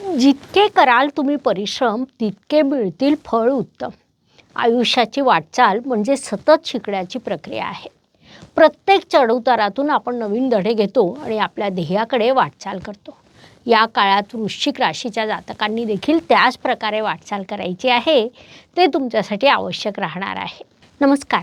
जितके कराल तुम्ही परिश्रम तितके मिळतील फळ उत्तम. आयुष्याची वाटचाल म्हणजे सतत शिकण्याची प्रक्रिया आहे. प्रत्येक चढउतारातून आपण नवीन धडे घेतो आणि आपल्या ध्येयाकडे वाटचाल करतो. या काळात वृश्चिक राशीच्या जातकांनी देखील त्याच प्रकारे वाटचाल करायची आहे. ते तुमच्यासाठी आवश्यक राहणार आहे. नमस्कार.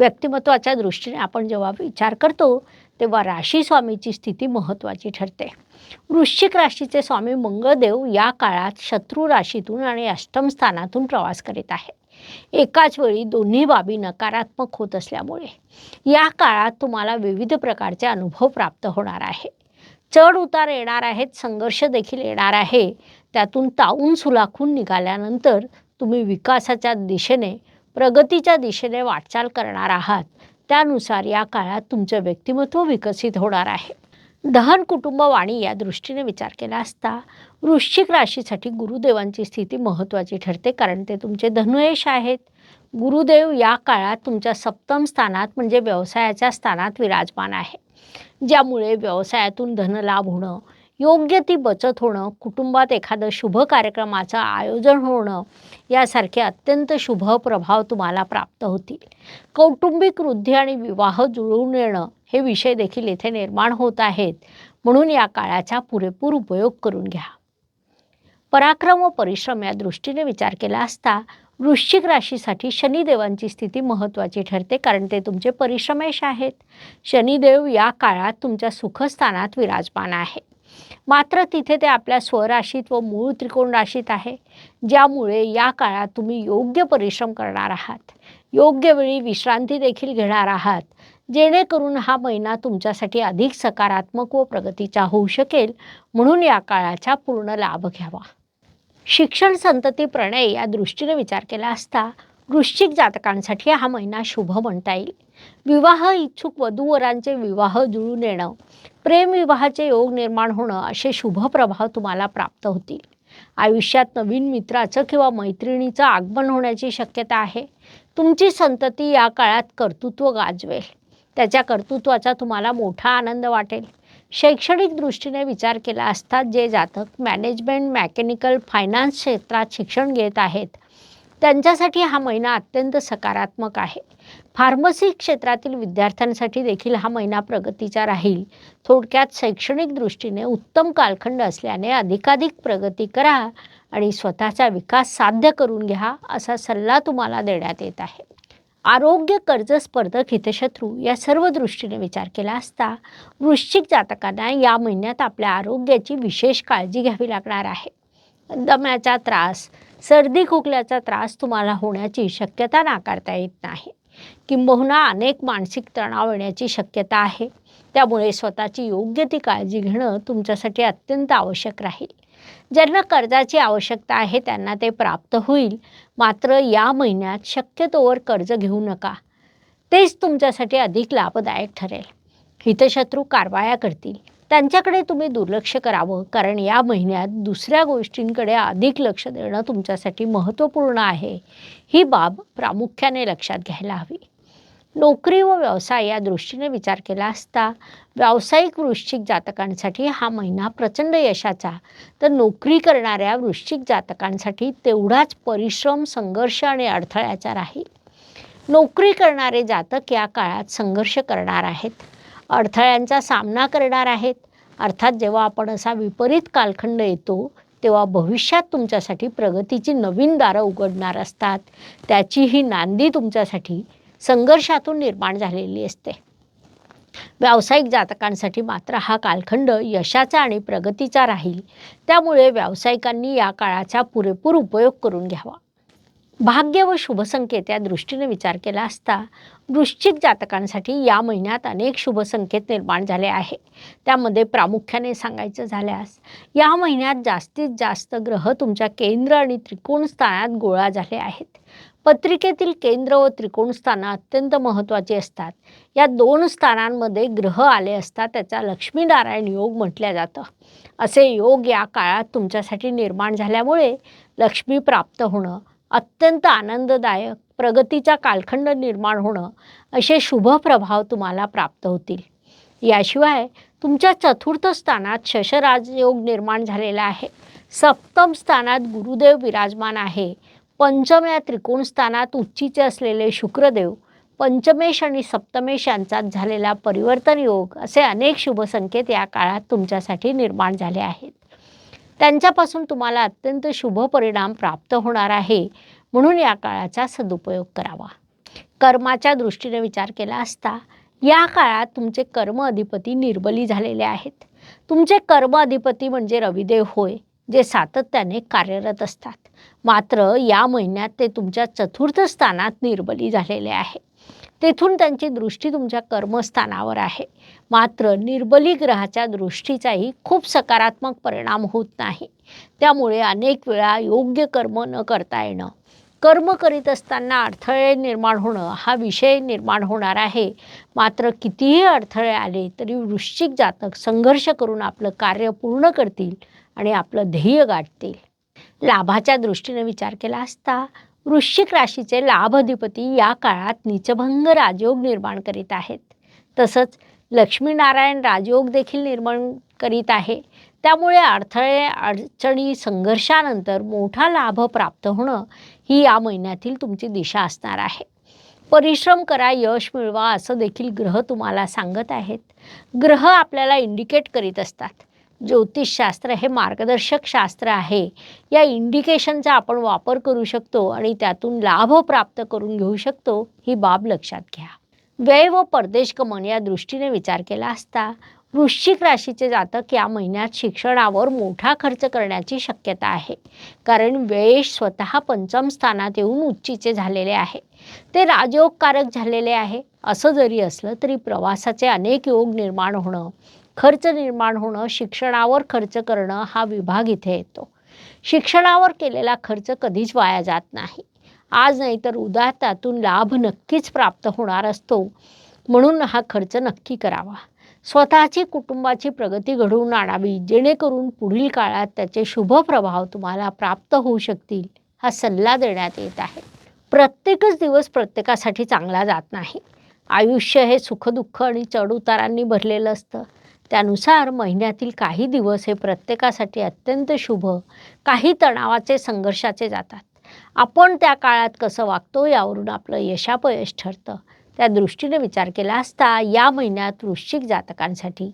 व्यक्तिमत्वाच्या दृष्टीने आपण जेव्हा विचार करतो तेव्हा राशी स्वामीची स्थिती महत्त्वाची ठरते. वृश्चिक राशीचे स्वामी मंगळदेव या काळात शत्रू राशीतून आणि अष्टम स्थानातून प्रवास करीत आहे एकाच वेळी दोन्ही बाबी नकारात्मक होत असल्यामुळे या काळात तुम्हाला विविध प्रकारचे अनुभव प्राप्त होणार आहे चढ उतार येणार आहेत संघर्ष देखील येणार आहे. त्यातून ताऊन सुलाखून निघाल्यानंतर तुम्ही विकासाच्या दिशेने प्रगतीच्या दिशेने वाटचाल करणार आहात. त्यानुसार या काळात तुमचं व्यक्तिमत्व विकसित होणार आहे. दहन कुटुंब वाणी या दृष्टीने विचार केला असता वृश्चिक राशीसाठी गुरुदेवांची स्थिती महत्त्वाची ठरते कारण ते तुमचे धनुयश आहेत. गुरुदेव या काळात तुमच्या सप्तम स्थानात म्हणजे व्यवसायाच्या स्थानात विराजमान आहे. ज्यामुळे व्यवसायातून धनलाभ होणं योग्य ती बचत होणं कुटुंबात एखादं शुभ कार्यक्रमाचं आयोजन होणं यासारखे अत्यंत शुभ प्रभाव तुम्हाला प्राप्त होतील. कौटुंबिक वृद्धी आणि विवाह जुळवून येणं हे विषय देखील येथे निर्माण होत आहेत. म्हणून या काळाचा पुरेपूर उपयोग करून घ्या. पराक्रम व परिश्रम या दृष्टीने विचार केला असता वृश्चिक राशीसाठी शनिदेवांची स्थिती महत्त्वाची ठरते कारण ते तुमचे परिश्रमेश आहेत. शनिदेव या काळात तुमच्या सुखस्थानात विराजमान आहे मात्र तिथे ते आपल्या स्वराशीत व मूळ त्रिकोण राशीत आहे ज्यामुळे या काळात तुम्ही योग्य परिश्रम करणार आहात. योग्य वेळी विश्रांती देखील घेणार आहात जेणेकरून हा महिना तुमच्यासाठी अधिक सकारात्मक व प्रगतीचा होऊ शकेल म्हणून या काळाचा पूर्ण लाभ घ्यावा. शिक्षण संतती प्रणय या दृष्टीने विचार केला असता वृश्चिक जातकांसाठी हा महिना शुभ म्हणता येईल. विवाह इच्छुक वधूवरांचे विवाह जुळून येणं प्रेमविवाहाचे योग निर्माण होणं असे शुभ प्रभाव तुम्हाला प्राप्त होतील. आयुष्यात नवीन मित्राचं किंवा मैत्रिणीचं आगमन होण्याची शक्यता आहे. तुमची संतती या काळात कर्तृत्व गाजवेल. त्याच्या कर्तृत्वाचा तुम्हाला मोठा आनंद वाटेल. शैक्षणिक दृष्टीने विचार केला असता जे जातक मॅनेजमेंट मॅकॅनिकल फायनान्स क्षेत्रात शिक्षण घेत आहेत त्यांच्यासाठी हा महिना अत्यंत सकारात्मक आहे. फार्मसी क्षेत्रातील विद्यार्थ्यांसाठी देखील हा महिना प्रगतीचा राहील. थोडक्यात शैक्षणिक दृष्टीने उत्तम कालखंड असल्याने अधिकाधिक प्रगती करा आणि स्वतःचा विकास साध्य करून घ्या असा सल्ला तुम्हाला देण्यात येत आहे. आरोग्य कर्ज स्पर्धक हितशत्रू या सर्व दृष्टीने विचार केला असता वृश्चिक जातकांना या महिन्यात आपल्या आरोग्याची विशेष काळजी घ्यावी लागणार आहे. दम्याचा त्रास सर्दी खोकल्याचा त्रास तुम्हाला होण्याची शक्यता नाकारता येत नाही. किंबहुना अनेक मानसिक तणाव येण्याची शक्यता आहे. त्यामुळे स्वतःची योग्य ती काळजी घेणं तुमच्यासाठी अत्यंत आवश्यक राहील. ज्यांना कर्जाची आवश्यकता आहे त्यांना ते प्राप्त होईल. मात्र या महिन्यात शक्यतोवर कर्ज घेऊ नका. तेच तुमच्यासाठी अधिक लाभदायक ठरेल. हितशत्रू कारवाया करतील. त्यांच्याकडे तुम्ही दुर्लक्ष करावं कारण या महिन्यात दुसऱ्या गोष्टींकडे अधिक लक्ष देणं तुमच्यासाठी महत्त्वपूर्ण आहे. ही बाब प्रामुख्याने लक्षात घ्यायला हवी. नोकरी व व्यवसाय या दृष्टीने विचार केला असता व्यावसायिक वृश्चिक जातकांसाठी हा महिना प्रचंड यशाचा. तर नोकरी करणाऱ्या वृश्चिक जातकांसाठी तेवढाच परिश्रम संघर्ष आणि अडथळ्याचा राहील. नोकरी करणारे जातक या काळात संघर्ष करणार आहेत. अडथळ्यांचा सामना करणार आहेत. अर्थात जेव्हा आपण असा विपरीत कालखंड येतो तेव्हा भविष्यात तुमच्यासाठी प्रगतीची नवीन दारं उघडणार असतात. त्याची ही नांदी तुमच्यासाठी संघर्षातून निर्माण झालेली असते. व्यावसायिक जातकांसाठी मात्र हा कालखंड यशाचा आणि प्रगतीचा राहील. त्यामुळे व्यावसायिकांनी या काळाचा पुरेपूर उपयोग करून घ्यावा. भाग्य व शुभसंकेत या दृष्टीने विचार केला असता वृश्चिक जातकांसाठी या महिन्यात अनेक शुभसंकेत निर्माण झाले आहे त्यामध्ये प्रामुख्याने सांगायचं झाल्यास या महिन्यात जास्तीत जास्त ग्रह तुमच्या केंद्र आणि त्रिकोण स्थानात गोळा झाले आहेत. पत्रिकेतील केंद्र व त्रिकोण स्थानं अत्यंत महत्त्वाची असतात. या दोन स्थानांमध्ये ग्रह आले असता त्याचा लक्ष्मीनारायण योग म्हटल्या जातं. असे योग या काळात तुमच्यासाठी निर्माण झाल्यामुळे लक्ष्मी प्राप्त होणं अत्यंत आनंददायक प्रगतीचा कालखंड निर्माण होणं असे शुभ प्रभाव तुम्हाला प्राप्त होतील. याशिवाय तुमच्या चतुर्थ स्थानात शशराजयोग निर्माण झालेला आहे. सप्तम स्थानात गुरुदेव विराजमान आहे. पंचम या त्रिकोण स्थानात उच्चीचे असलेले शुक्रदेव पंचमेश आणि सप्तमेश यांचात झालेला परिवर्तन योग असे अनेक शुभसंकेत या काळात तुमच्यासाठी निर्माण झाले आहेत. त्यांच्यापासून तुम्हाला अत्यंत शुभ परिणाम प्राप्त होणार आहे. म्हणून या काळाचा सदुपयोग करावा. कर्माच्या दृष्टीने विचार केला असता या काळात तुमचे कर्म अधिपती निर्बली झालेले आहेत. तुमचे कर्म अधिपती म्हणजे रविदेव होय जे सातत्याने कार्यरत असतात. मात्र या महिन्यात ते तुमच्या चतुर्थ स्थानात निर्बली झालेले आहे तेथून त्यांची दृष्टी तुमच्या कर्मस्थानावर आहे. मात्र निर्बली ग्रहाच्या दृष्टीचाही खूप सकारात्मक परिणाम होत नाही. त्यामुळे अनेक वेळा योग्य कर्म न करता येणं कर्म करीत असताना अडथळे निर्माण होणं हा विषय निर्माण होणार आहे. मात्र कितीही अडथळे आले तरी वृश्चिक जातक संघर्ष करून आपलं कार्य पूर्ण करतील आणि आपलं ध्येय गाठतील. लाभाच्या दृष्टीने विचार केला असता वृश्चिक राशीचे लाभाधिपती या काळात नीचभंग राजयोग निर्माण करीत आहेत. तसंच लक्ष्मीनारायण राजयोग देखील निर्माण करीत आहे. त्यामुळे अडथळे अडचणी संघर्षानंतर मोठा लाभ प्राप्त होणं ही या महिन्यातील तुमची दिशा असणार आहे. परिश्रम करा यश मिळवा असं देखील ग्रह तुम्हाला सांगत आहेत. ग्रह आपल्याला इंडिकेट करीत असतात. ज्योतिषशास्त्र हे मार्गदर्शक शास्त्र आहे. या इंडिकेशनचा आपण वापर करू शकतो आणि त्यातून लाभ प्राप्त करून घेऊ शकतो ही बाब लक्षात घ्या. व्यय व परदेश गमन या दृष्टीने विचार केला असता वृश्चिक राशीचे जातक या महिन्यात शिक्षणावर मोठा खर्च करण्याची शक्यता आहे. कारण व्यय स्वतः पंचम स्थानात येऊन उच्चीचे झालेले आहे. ते राजयोगकारक झालेले आहे. असं जरी असलं तरी प्रवासाचे अनेक योग निर्माण होणं खर्च निर्माण होणं शिक्षणावर खर्च करणं हा विभाग इथे येतो. शिक्षणावर केलेला खर्च कधीच वाया जात नाही. आज नाही तर उद्या त्यातून लाभ नक्कीच प्राप्त होणार असतो. म्हणून हा खर्च नक्की करावा. स्वतःची कुटुंबाची प्रगती घडवून आणावी जेणेकरून पुढील काळात त्याचे शुभ प्रभाव तुम्हाला प्राप्त होऊ शकतील हा सल्ला देण्यात येत आहे. प्रत्येकच दिवस प्रत्येकासाठी चांगला जात नाही. आयुष्य हे सुखदुःख आणि चढउतारांनी भरलेलं असतं. त्यानुसार महिन्यातील काही दिवस हे प्रत्येकासाठी अत्यंत शुभ काही तणावाचे संघर्षाचे जातात. आपण त्या काळात कसं वागतो यावरून आपलं यशापयश ठरतं. त्या दृष्टीने विचार केला असता या महिन्यात वृश्चिक जातकांसाठी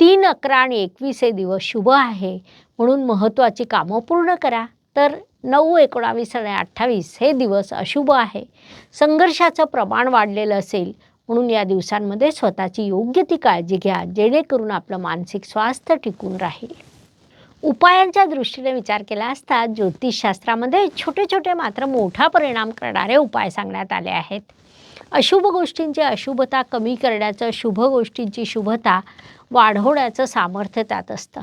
तीन अकरा आणि एकवीस हे दिवस शुभ आहे. म्हणून महत्त्वाची कामं पूर्ण करा. तर नऊ एकोणावीस आणि अठ्ठावीस हे दिवस अशुभ आहे. संघर्षाचं प्रमाण वाढलेलं असेल म्हणून या दिवसांमध्ये स्वतःची योग्य ती काळजी घ्या जेणेकरून आपलं मानसिक स्वास्थ्य टिकून राहील. उपायांच्या दृष्टीने विचार केला असता ज्योतिषशास्त्रामध्ये छोटे छोटे मात्र मोठा परिणाम करणारे उपाय सांगण्यात आले आहेत. अशुभ गोष्टींची अशुभता कमी करण्याचं शुभ गोष्टींची शुभता वाढवण्याचं सामर्थ्य त्यात असतं.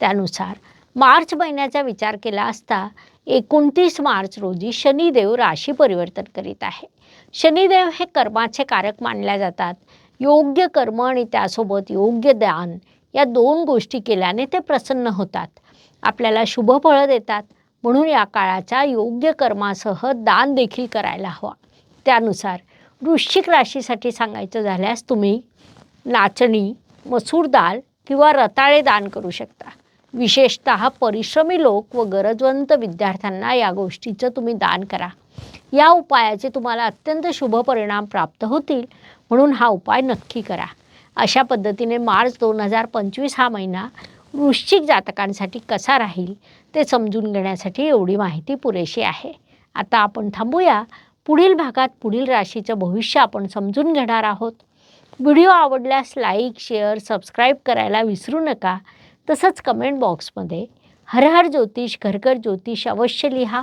त्यानुसार मार्च महिन्याचा विचार केला असता एकोणतीस मार्च रोजी शनिदेव राशी परिवर्तन करीत आहे शनिदेव हे कर्माचे कारक मानल्या जातात. योग्य कर्म आणि त्यासोबत योग्य दान या दोन गोष्टी केल्याने ते प्रसन्न होतात. आपल्याला शुभ फळं देतात. म्हणून या काळाच्या योग्य कर्मासह दान देखील करायला हवा. त्यानुसार वृश्चिक राशीसाठी सांगायचं झाल्यास तुम्ही नाचणी मसूर दाल किंवा रताळे दान करू शकता. विशेषत परिश्रमी लोक व गरजवंत विद्यार्थ्यांना या गोष्टीचं तुम्ही दान करा. या उपायाचे तुम्हाला अत्यंत शुभ परिणाम प्राप्त होतील. म्हणून हा उपाय नक्की करा. अशा पद्धतीने मार्च दोन हजार पंचवीस हा महिना वृश्चिक जातकांसाठी कसा राहील ते समजून घेण्यासाठी एवढी माहिती पुरेशी आहे. आता आपण थांबूया. पुढील भागात पुढील राशीचं भविष्य आपण समजून घेणार आहोत. व्हिडिओ आवडल्यास लाईक शेअर सबस्क्राईब करायला विसरू नका. तसंच कमेंट बॉक्समध्ये हर हर ज्योतिष घरघर ज्योतिष अवश्य लिहा.